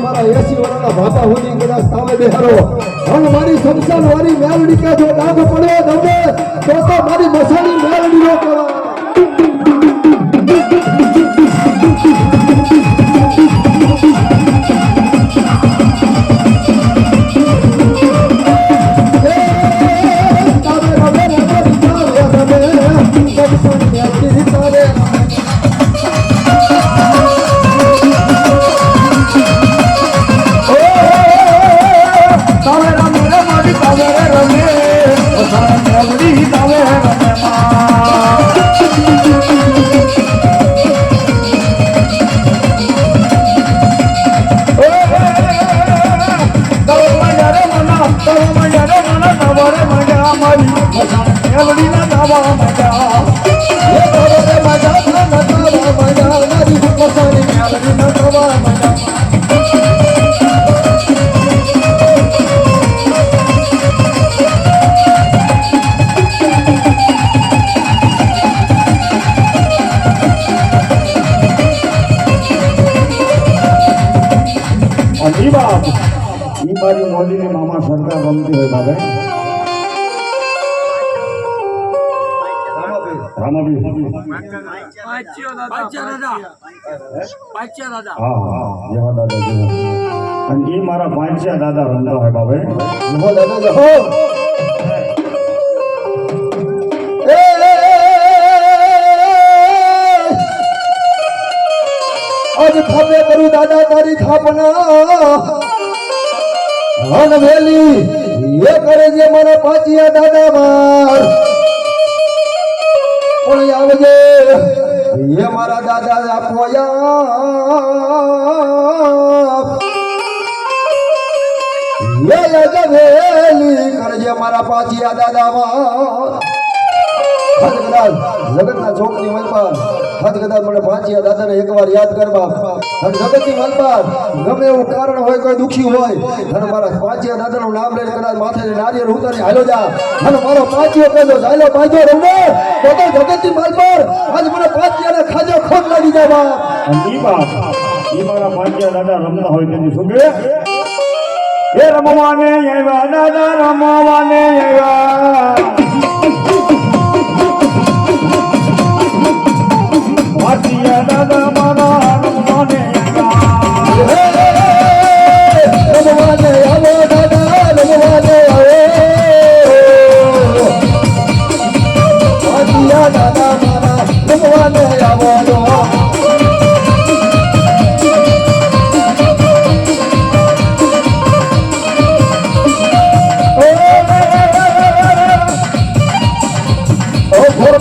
મારા ભાપા સુધી કદાચ તાવે બેહારો. અને મારી સમસાન વાળી મેલડી કે જો ડાઘ પડે દમે તો મારી મસાની મેલડી નો કહેવાય. મોદીની મામા સરકાર રમતી હોય બાબે દાદા જેવા અને ઈ મારા પાંચિયા દાદા રમતા હોય બાબે આજ થાપે કરું દાદા તારી થાપના હન વેલી, એ કરે જે મારા પાછિયા દાદા માર પણ આવજે, એ મારા દાદા આપોયા એ જવેલી કરજે મારા પાછિયા દાદા માર હદ કદાચ જગતના ચોકની મનપાર હદ કદાચ મને પાંચિયા દાદાને એકવાર યાદ કરવા અને જગતની મનપાર ગમે એવું કારણ હોય કોઈ દુખી હોય, અને મારા પાંચિયા દાદાનું નામ લઈને કદાચ માથે નારિયેળ ઉતારી હાલો જા. અને મારો પાંચિયો કહેતો હાલો પાંચો રમો. તો તો જગતની પર. આજ મને પાંચિયાને ખાજો, ખોટ લાગી જાય બાપ. ઈ બાપ, ઈ મારા પાંચિયા દાદા રમતા હોય તેની શું એ રમવાને એવા દાદા, રમવાને આવ્યા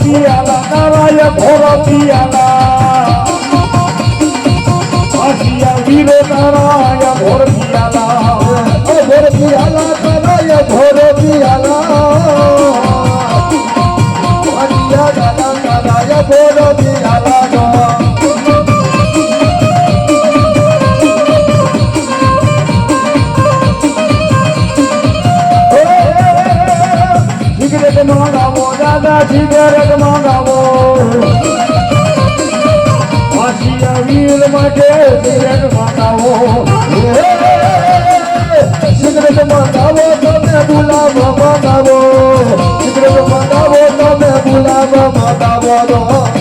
ઓ ભોરપિયાલા નારાય ભોરપિયાલા આશિયા વીરો નારાય ભોરપિયાલા ભોર પિયાલા કરાય ભોર પિયાલા આશિયા દાદા કરાય ભોર મંગાવો દાદા સિગરેટ મંગાવો આશિયા વીર માટે સિગરેટ મંગાવો સિગરેટ મંગાવો તમે ગુલાબ મંગાવો સિગરેટ મંગાવો તમે ગુલાબ ગાવો.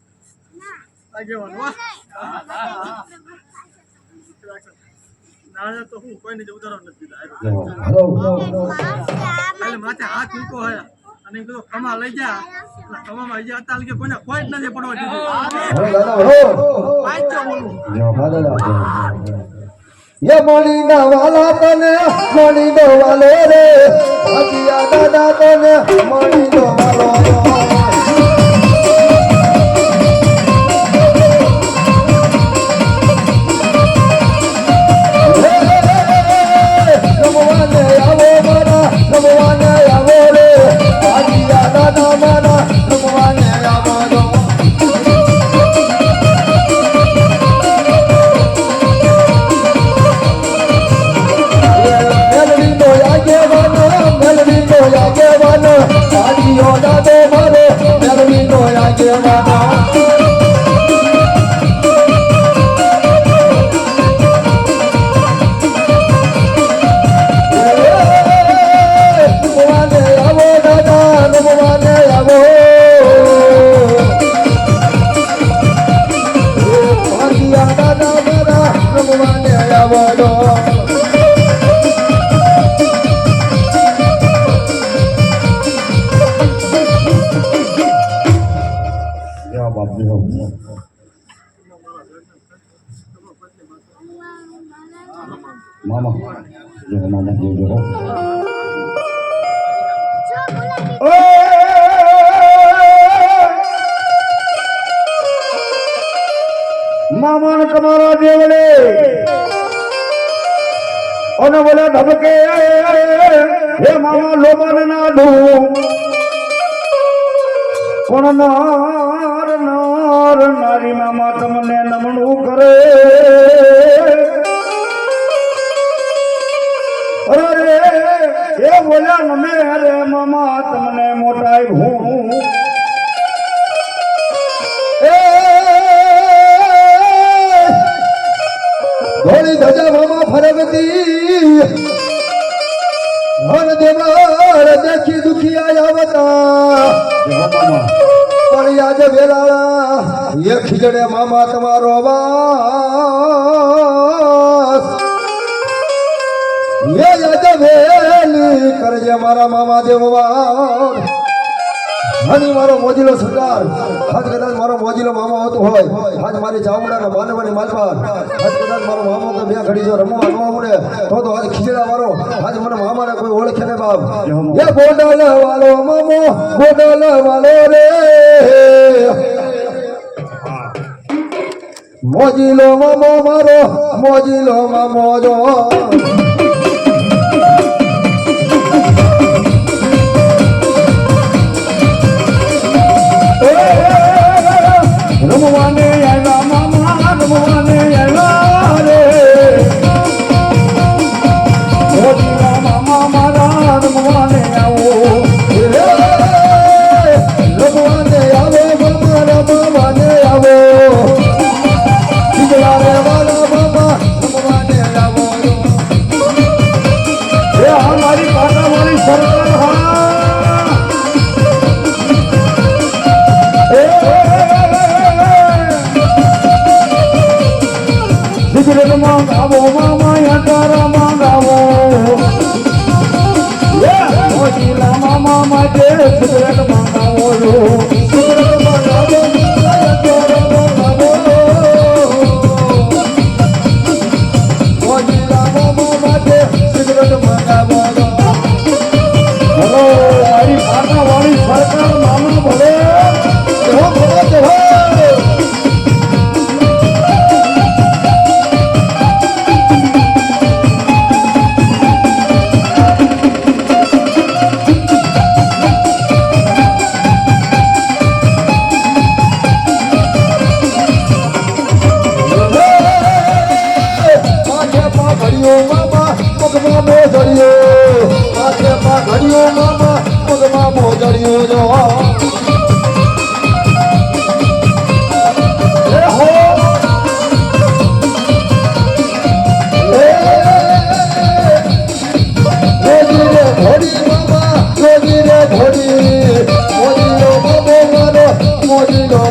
હું કોઈને જ ઉતારવા નથી માથે લઈ જા ખમામાં લઈ જા કે કોઈને કોઈ નથી પડવા દીધું યે મણી નો વાલો રે દાદા તને મણી નો વાલો નો આગેવાનો બાપ મેળો મામા જય મામા જય જય મામણ કમારા દેવડે અને બોલે ધબકે હે મામા લોબન ના દુ પણ ના નાર મામા તમને નમણું કરે. અરે, એ બોલ્યા, નમે રે મામા, તમને મોટાઈ હું. ધોળી ધજા મામા ફરગતી મન દેવાળ દેખી દુખી આયા વતા. પણ યાદ વેલાળા એ ખીજડે મામા તમારો વાસ એ યાદ વેલી કરજે મારા મામા દેવવા હાજી મારો મોજીલો સરદાર. આજ કદાચ મારો મોજીલો મામા હોતો હોય. આજ મારી ચામુંડાના માનવાની માલપા આજ કદાચ મારો મામો તો બે ઘડી જો રમવા ન આવડે તો તો આજ ખીચડા મારો આજ મને મામાને કોઈ ઓળખે ને બાપ. એ બોડલ વાલો મામો બોડલ વાલો રે. મોજીલો મામો મારો મોજીલો મામો જો.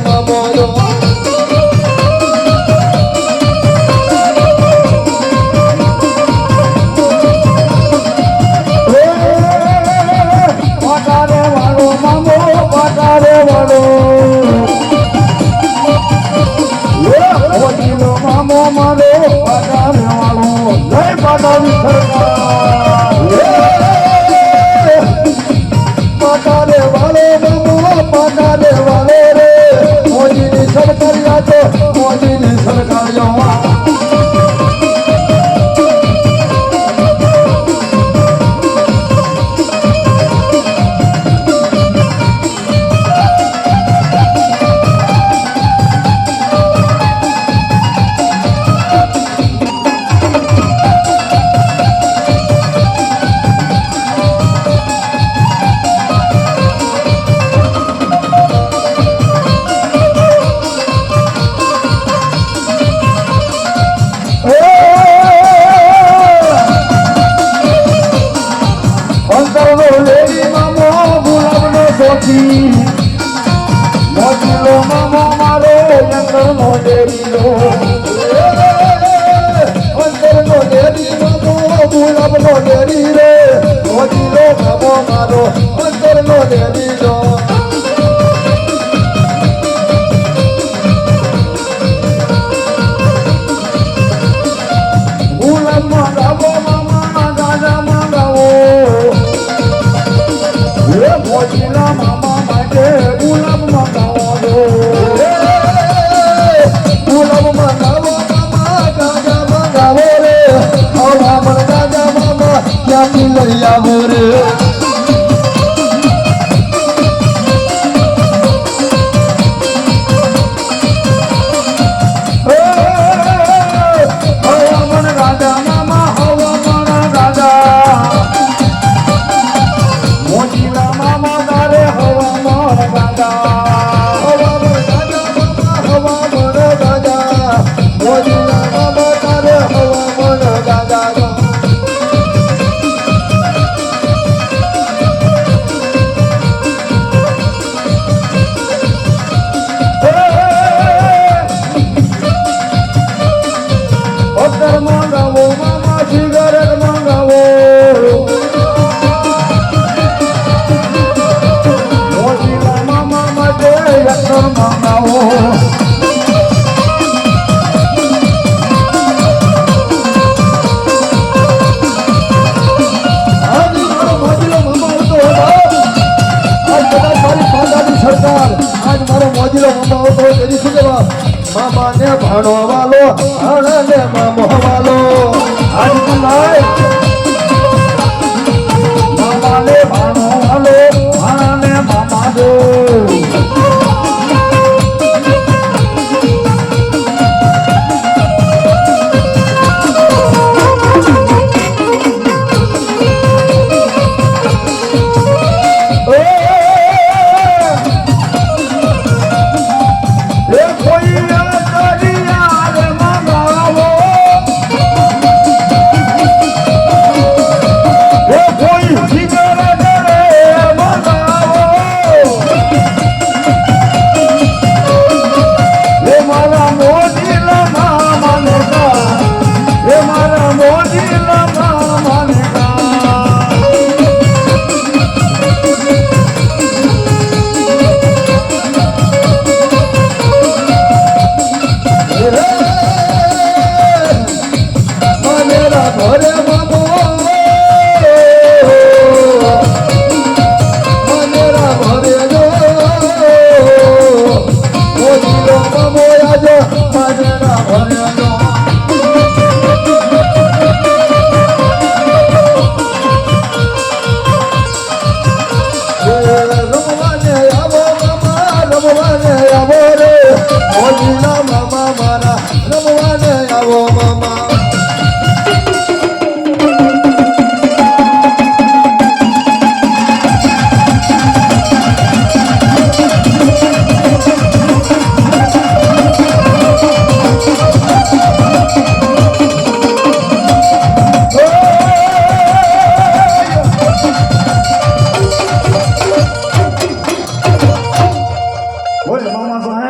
mamorou છોકરો તેની શું જવાબ મામાને ભણવાલો ભણને મામો વાલો આજ